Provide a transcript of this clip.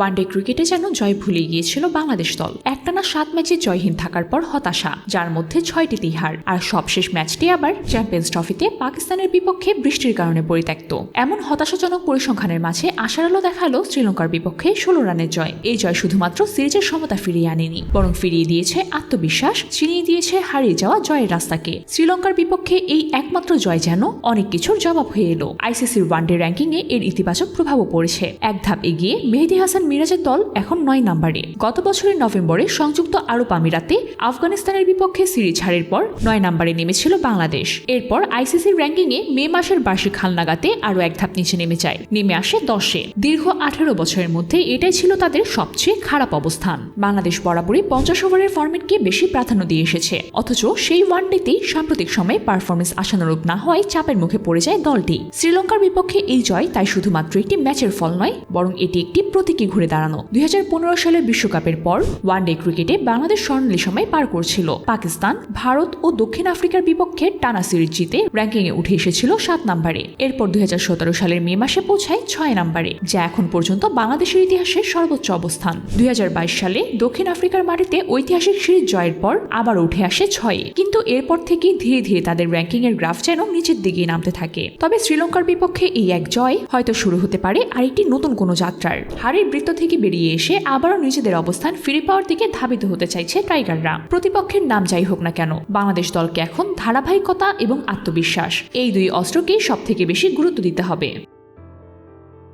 One day ক্রিকেটে যেন জয় ভুলে গিয়েছিল বাংলাদেশ দল। একটানা সাত ম্যাচে জয়হীন থাকার পর হতাশা, যার মধ্যে ছয়টি তিহার। আর সবশেষ ম্যাচটি আবার চ্যাম্পিয়ন্স ট্রফিতে পাকিস্তানের বিপক্ষে বৃষ্টির কারণে পরিত্যক্ত। এমন হতাশাজনক পরিসংখ্যানের মাঝে আশার আলো দেখাল শ্রীলঙ্কার বিপক্ষে ষোলো রানের জয়। এই জয় শুধুমাত্র সিরিজের সমতা ফিরিয়ে আনেনি, বরং ফিরিয়ে দিয়েছে আত্মবিশ্বাস চিনিয়ে দিয়েছে হারিয়ে যাওয়া জয়ের রাস্তাকে। শ্রীলঙ্কার বিপক্ষে এই একমাত্র জয় যেন অনেক কিছুর জবাব হয়ে এলো। আইসিসির ওয়ানডে র্যাঙ্কিংয়ে এর ইতিবাচক প্রভাবও পড়েছে। এক ধাপ এগিয়ে মেহেদি হাসান মিরাজের দল এখন নয় নম্বরে। গত বছরের নভেম্বরে সংযুক্ত আরব আমিরাতে আফগানিস্তানের বিপক্ষে সিরিজ হারের পর নয় নম্বরে নেমেছিল বাংলাদেশ। এরপর আইসিসির র্যাঙ্কিংয়ে মে মাসের বার্ষিক হালনাগাতে আরও এক ধাপ নিচে নেমে যায়। নেমে আসে দশে। দীর্ঘ আঠারো বছরের মধ্যে এটাই ছিল তাদের সবচেয়ে খারাপ অবস্থান। বাংলাদেশ বরাবরই পঞ্চাশ ওভারের ফরম্যাটকে বেশি প্রাধান্য দিয়ে এসেছে। অথচ সেই ওয়ানডেতেই সাম্প্রতিক সময়ে পারফরমেন্স আশানুরূপ না হওয়ায় চাপের মুখে পড়ে যায় দলটি। শ্রীলঙ্কার বিপক্ষে এই জয় তাই শুধুমাত্র একটি ম্যাচের ফল নয়, বরং এটি একটি প্রতীকী ঘুরে দাঁড়ানো। দুই হাজার পনেরো সালের বিশ্বকাপের পর ওয়ানডে ক্রিকেটে বাংলাদেশ স্বর্ণালী সময় পার করছিল। পাকিস্তান, ভারত ও দক্ষিণ আফ্রিকার বিপক্ষে টানা সিরিজ জিতে র্যাঙ্কিংয়ে উঠে এসেছিল সাত নম্বরে। এরপর দুই সালের মে মাসে পৌঁছায় ছয় নম্বরে, যা এখন পর্যন্ত বাংলাদেশের ইতিহাসে সর্বোচ্চ অবস্থান। দুই সালে দক্ষিণ আফ্রিকার মাটিতে ঐতিহাসিক সিরিজ জয়ের পর আবার উঠে আসে ছয়ে। কিন্তু এরপর থেকে ধীরে ধীরে তাদের র্যাঙ্কিং এর গ্রাফ যেন নিচের দিকে নামতে থাকে। তবে শ্রীলঙ্কার বিপক্ষে এই এক জয় হয়তো শুরু হতে পারে আরেকটি নতুন কোনো যাত্রার। হারের বৃত্ত থেকে বেরিয়ে এসে আবারও নিজেদের অবস্থান ফিরে পাওয়ার দিকে ধাবিত হতে চাইছে টাইগাররা। প্রতিপক্ষের নাম যাই হোক না কেন, বাংলাদেশ দলকে এখন ধারাবাহিকতা এবং আত্মবিশ্বাস। এই দুই অস্ত্রকেই সবথেকে বেশি গুরুত্ব দিতে হবে।